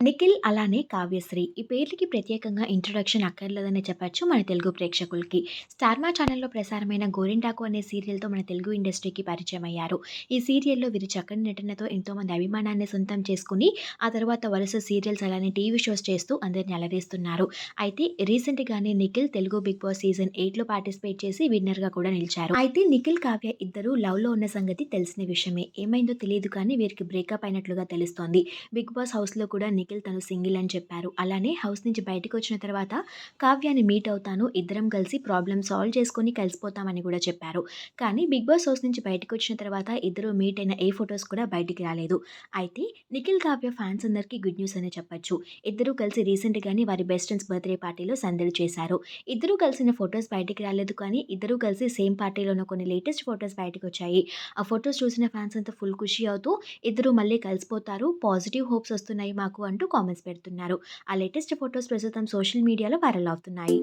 నిఖిల్ అలానే కావ్యశ్రీ. ఈ పేర్లకి ప్రత్యేకంగా ఇంట్రొడక్షన్ అక్కర్లేదని చెప్పొచ్చు మన తెలుగు ప్రేక్షకులకి. స్టార్మా ఛానల్లో ప్రసారమైన గోరింటాకు అనే సీరియల్తో మన తెలుగు ఇండస్ట్రీకి పరిచయం అయ్యారు. ఈ సీరియల్లో వీరి చక్కని నటనతో ఎంతోమంది అభిమానాన్ని సొంతం చేసుకుని ఆ తర్వాత వరుస సీరియల్స్ అలానే టీవీ షోస్ చేస్తూ అందరిని అలరిస్తున్నారు. అయితే రీసెంట్గానే Nikhil Telugu Bigg Boss season ఎయిట్లో పార్టిసిపేట్ చేసి విన్నర్గా కూడా నిలిచారు. అయితే నిఖిల్ కావ్య ఇద్దరు లవ్లో ఉన్న సంగతి తెలిసిన విషయమే. ఏమైందో తెలియదు కానీ వీరికి బ్రేకప్ అయినట్లుగా తెలుస్తోంది. బిగ్ బాస్ హౌస్లో కూడా నిఖిల్ నిఖిల్ తను సింగిల్ అని చెప్పారు. అలానే హౌస్ నుంచి బయటకు వచ్చిన తర్వాత కావ్యాన్ని మీట్ అవుతాను ఇద్దరం కలిసి ప్రాబ్లమ్ సాల్వ్ చేసుకొని కలిసిపోతామని కూడా చెప్పారు. కానీ బిగ్ బాస్ హౌస్ నుంచి బయటకు వచ్చిన తర్వాత ఇద్దరు మీట్ అయిన ఏ ఫొటోస్ కూడా బయటికి రాలేదు. అయితే నిఖిల్ కావ్య ఫ్యాన్స్ అందరికీ గుడ్ న్యూస్ అనే చెప్పొచ్చు. ఇద్దరు కలిసి రీసెంట్గానే వారి బెస్ట్ ఫ్రెండ్స్ బర్త్డే పార్టీలో సందడి చేశారు. ఇద్దరు కలిసిన ఫొటోస్ బయటికి రాలేదు కానీ ఇద్దరు కలిసి సేమ్ పార్టీలోనే కొన్ని లేటెస్ట్ ఫొటోస్ బయటకు వచ్చాయి. ఆ ఫొటోస్ చూసిన ఫ్యాన్స్ అంతా ఫుల్ ఖుషి అవుతూ ఇద్దరు మళ్ళీ కలిసిపోతారు. పాజిటివ్ హోప్స్ వస్తున్నాయి మాకు అంటూ కామెంట్స్ పెడుతున్నారు. ఆ లేటెస్ట్ ఫొటోస్ ప్రస్తుతం సోషల్ మీడియాలో వైరల్ అవుతున్నాయి.